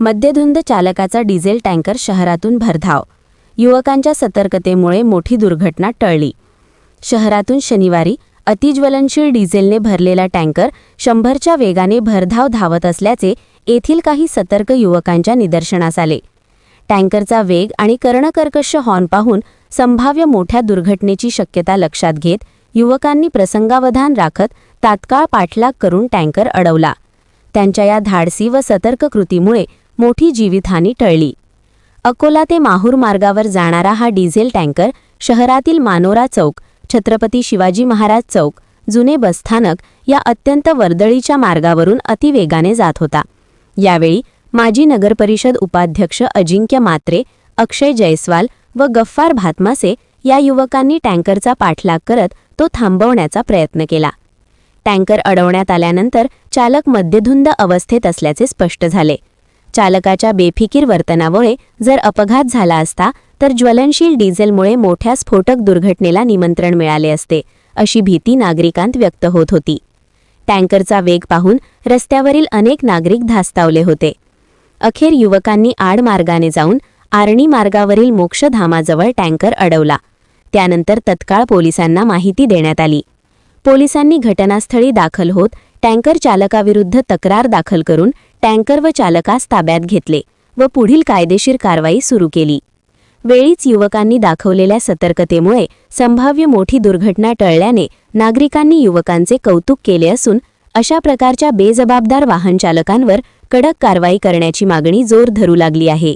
मद्यधुंद चालकाचा diesel tanker शहरातून भरधाव. युवकांच्या सतर्कतेमुळे मोठी दुर्घटना टळली. शहरातून शनिवारी अतिज्वलनशील डिझेलने भरलेला टँकर शंभरच्या वेगाने भरधाव धावत असल्याचे येथील काही सतर्क युवकांच्या निदर्शनास आले. टँकरचा वेग आणि कर्णकर्कश हॉर्न पाहून संभाव्य मोठ्या दुर्घटनेची शक्यता लक्षात घेत युवकांनी प्रसंगावधान राखत तात्काळ पाठलाग करून टँकर अडवला. त्यांच्या या धाडसी व सतर्क कृतीमुळे मोठी जीवितहानी टळली. अकोला ते माहूर मार्गावर जाणारा हा डिझेल टँकर शहरातील मानोरा चौक छत्रपती शिवाजी महाराज चौक जुने बसस्थानक या अत्यंत वर्दळीच्या मार्गावरून अतिवेगाने जात होता. यावेळी माजी नगरपरिषद उपाध्यक्ष अजिंक्य मात्रे अक्षय जयस्वाल व गफ्फार भातमासे या युवकांनी टँकरचा पाठलाग करत तो थांबवण्याचा प्रयत्न केला. टँकर अडवण्यात आल्यानंतर चालक मद्यधुंद अवस्थेत असल्याचे स्पष्ट झाले. चालकाच्या बेफिकीर वर्तनामुळे जर अपघात झाला असता तर ज्वलनशील डिझेलमुळे मोठ्या स्फोटक दुर्घटनेला निमंत्रण मिळाले असते अशी भीती नागरिकांत व्यक्त होत होती. टँकरचा वेग पाहून रस्त्यावरील अनेक नागरिक धास्तावले होते. अखेर युवकांनी आडमार्गाने जाऊन आर्णी मार्गावरील मोक्षधामाजवळ टँकर अडवला. त्यानंतर तत्काळ पोलिसांना माहिती देण्यात आली. पोलिसांनी घटनास्थळी दाखल होत टँकर चालकाविरुद्ध तक्रार दाखल करून टँकर व चालकास ताब्यात घेतले व पुढील कायदेशीर कारवाई सुरू केली. वेळीच युवकांनी दाखवलेल्या सतर्कतेमुळे संभाव्य मोठी दुर्घटना टळल्याने नागरिकांनी युवकांचे कौतुक केले असून अशा प्रकारच्या बेजबाबदार वाहनचालकांवर कडक कारवाई करण्याची मागणी जोर धरू लागली आहे.